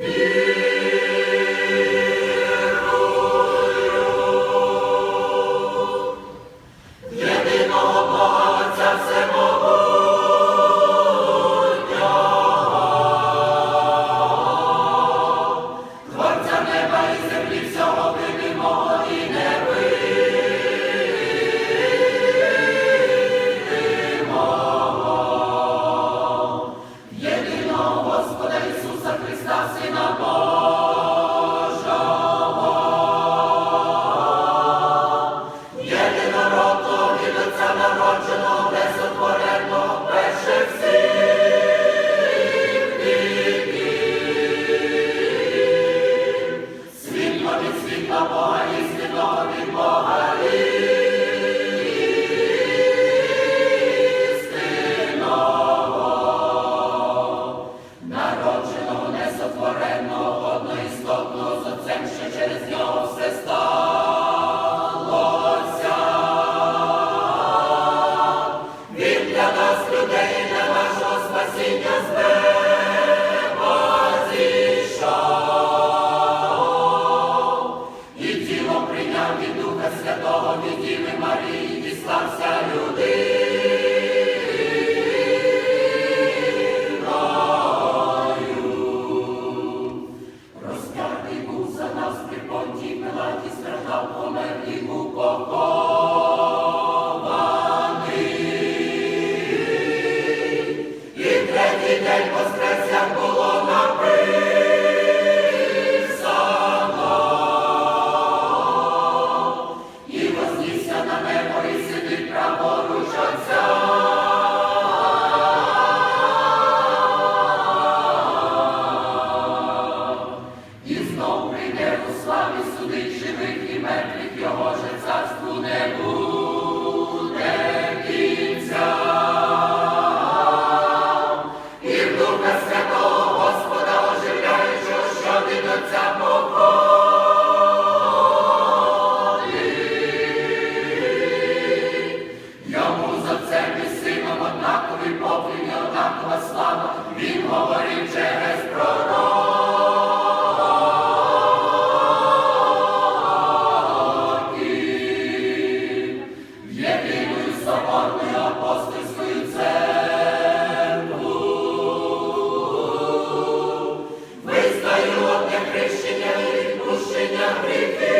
Він для нас Святого відділи Марії дістався. мертвих його же царству не буде кінця. І в духа святого Господа оживляючого, що ти до ця походить. Йому за це і сином однакові покління, однакова слава, він говорить через. хрещення, і пущення гріхи.